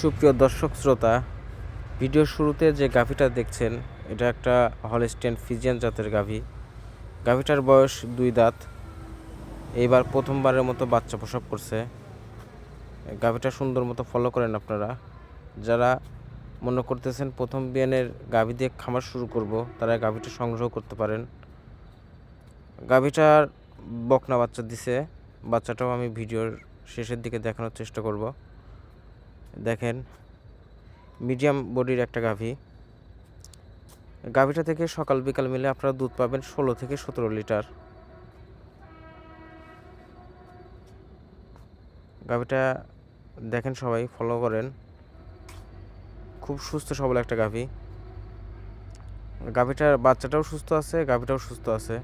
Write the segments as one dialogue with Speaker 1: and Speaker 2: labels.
Speaker 1: সুপ্রিয় দর্শক শ্রোতা ভিডিও শুরুতে যে গাভীটা দেখছেন, এটা একটা হলস্টেন ফিজিয়ান জাতের গাভী। গাভীটার বয়স দুই দাঁত। এইবার প্রথমবারের মতো বাচ্চা প্রসব করছে। গাভীটা সুন্দর মতো ফলো করেন আপনারা। যারা মনে করতেছেন প্রথম বিয়ানের গাভি দিয়ে খামার শুরু করব, তারা গাভীটা সংগ্রহ করতে পারেন। গাভীটার বকনা বাচ্চা দিছে। বাচ্চাটাও আমি ভিডিওর শেষের দিকে দেখানোর চেষ্টা করব। দেখেন, মিডিয়াম বডির একটা গাভী। গাভীটা থেকে সকাল বিকাল মিলে আপনারা দুধ পাবেন ষোলো থেকে সতেরো লিটার। গাভীটা দেখেন সবাই ফলো করেন। খুব সুস্থ, সবল একটা গাভী। গাভীটার বাচ্চাটাও সুস্থ আছে, গাভীটাও সুস্থ আছে।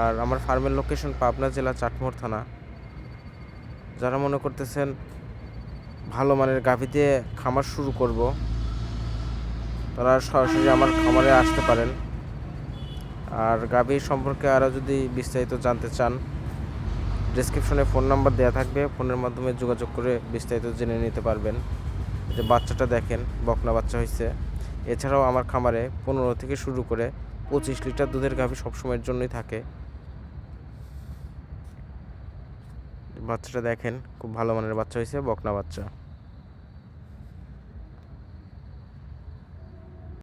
Speaker 1: আর আমার ফার্মের লোকেশন পাবনা জেলা চাটমোহর থানা। যারা মনে করতেছেন ভালো মানের গাভী দিয়ে খামার শুরু করব, তারা সরাসরি আমার খামারে আসতে পারেন। আর গাভীর সম্পর্কে আরও যদি বিস্তারিত জানতে চান ডিসক্রিপশনে ফোন নাম্বার দেওয়া থাকবে। ফোনের মাধ্যমে যোগাযোগ করে বিস্তারিত জেনে নিতে পারবেন। যে বাচ্চাটা দেখেন, বকনা বাচ্চা হয়েছে এছাড়াও আমার খামারে পনেরো থেকে শুরু করে পঁচিশ লিটার দুধের গাভী সবসময়ের জন্যই থাকে। বাচ্চাটা দেখেন, খুব ভালো মানের বাচ্চা হয়েছে, বকনা বাচ্চা।